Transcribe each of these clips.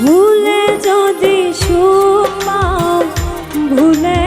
ভুলে যদি সুখ ভুলে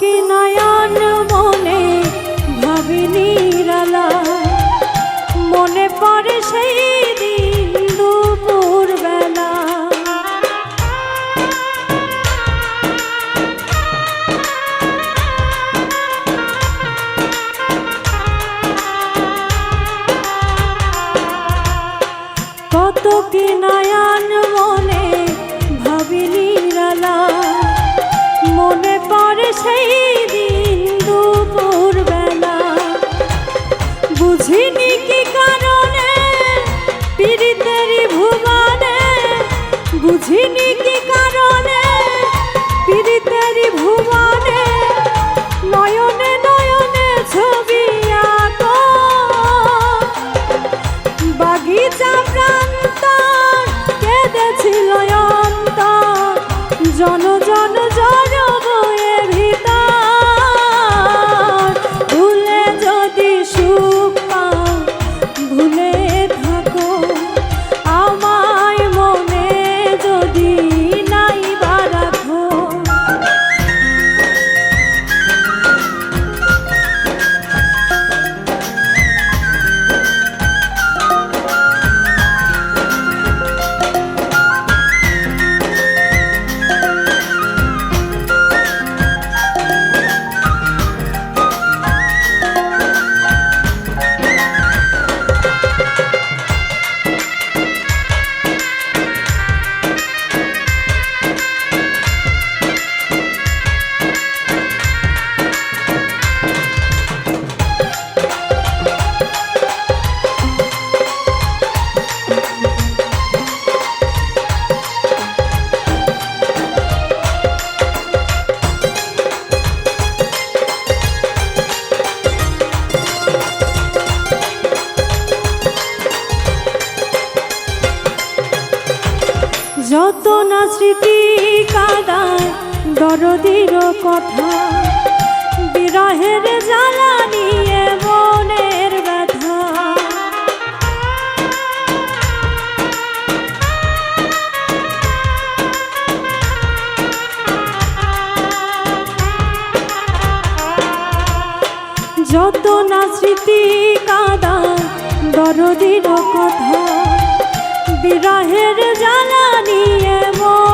কি নয় স্মৃতি কাদায় দরদির কথা। বিরহের জ্বালানি মনের ব্যথা। যত না স্মৃতি কাদায় দরদির কথা। বিরহের জ্বালানি নিয়ে মন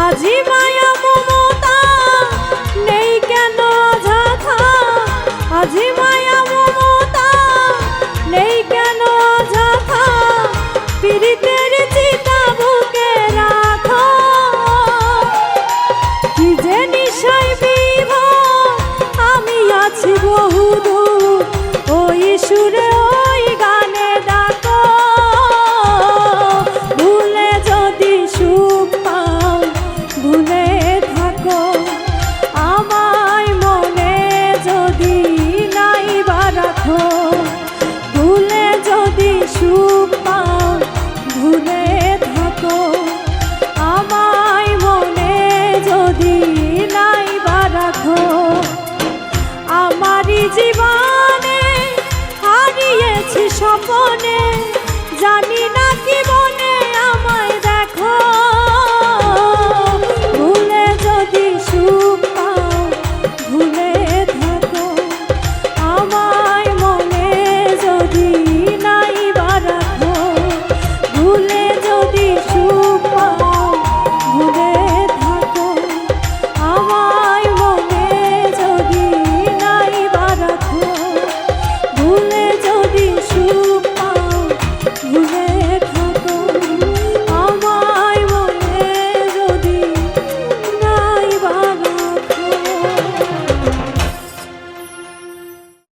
আজি মাই জীবনে হারিয়েছি স্বপনে।